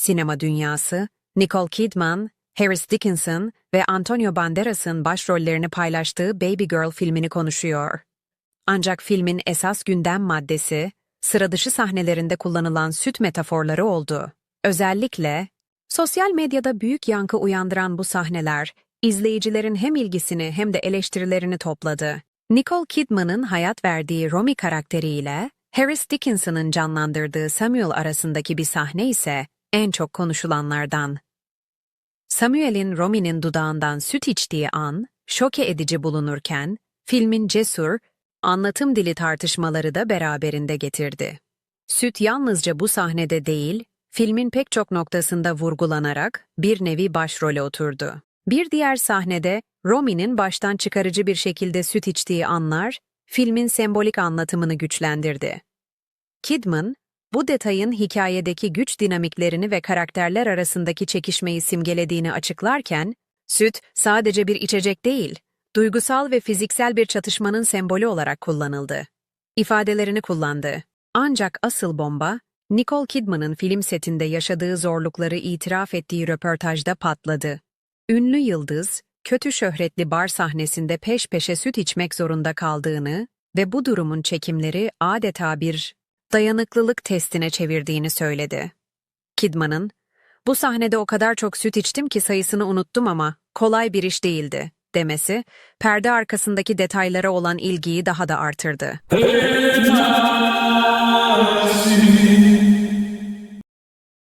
sinema dünyası, Nicole Kidman, Harris Dickinson ve Antonio Banderas'ın başrollerini paylaştığı Baby Girl filmini konuşuyor. Ancak filmin esas gündem maddesi, sıra dışı sahnelerinde kullanılan süt metaforları oldu. Özellikle, sosyal medyada büyük yankı uyandıran bu sahneler, izleyicilerin hem ilgisini hem de eleştirilerini topladı. Nicole Kidman'ın hayat verdiği Romy karakteriyle, Harris Dickinson'ın canlandırdığı Samuel arasındaki bir sahne ise en çok konuşulanlardan. Samuel'in Romy'nin dudağından süt içtiği an, şoke edici bulunurken, filmin cesur, anlatım dili tartışmaları da beraberinde getirdi. Süt yalnızca bu sahnede değil, filmin pek çok noktasında vurgulanarak bir nevi başrole oturdu. Bir diğer sahnede, Romy'nin baştan çıkarıcı bir şekilde süt içtiği anlar, filmin sembolik anlatımını güçlendirdi. Kidman, bu detayın hikayedeki güç dinamiklerini ve karakterler arasındaki çekişmeyi simgelediğini açıklarken, süt sadece bir içecek değil, duygusal ve fiziksel bir çatışmanın sembolü olarak kullanıldı. İfadelerini kullandı. Ancak asıl bomba, Nicole Kidman'ın film setinde yaşadığı zorlukları itiraf ettiği röportajda patladı. Ünlü yıldız, kötü şöhretli bar sahnesinde peş peşe süt içmek zorunda kaldığını ve bu durumun çekimleri adeta bir dayanıklılık testine çevirdiğini söyledi. Kidman'ın, bu sahnede o kadar çok süt içtim ki sayısını unuttum ama kolay bir iş değildi demesi, perde arkasındaki detaylara olan ilgiyi daha da artırdı.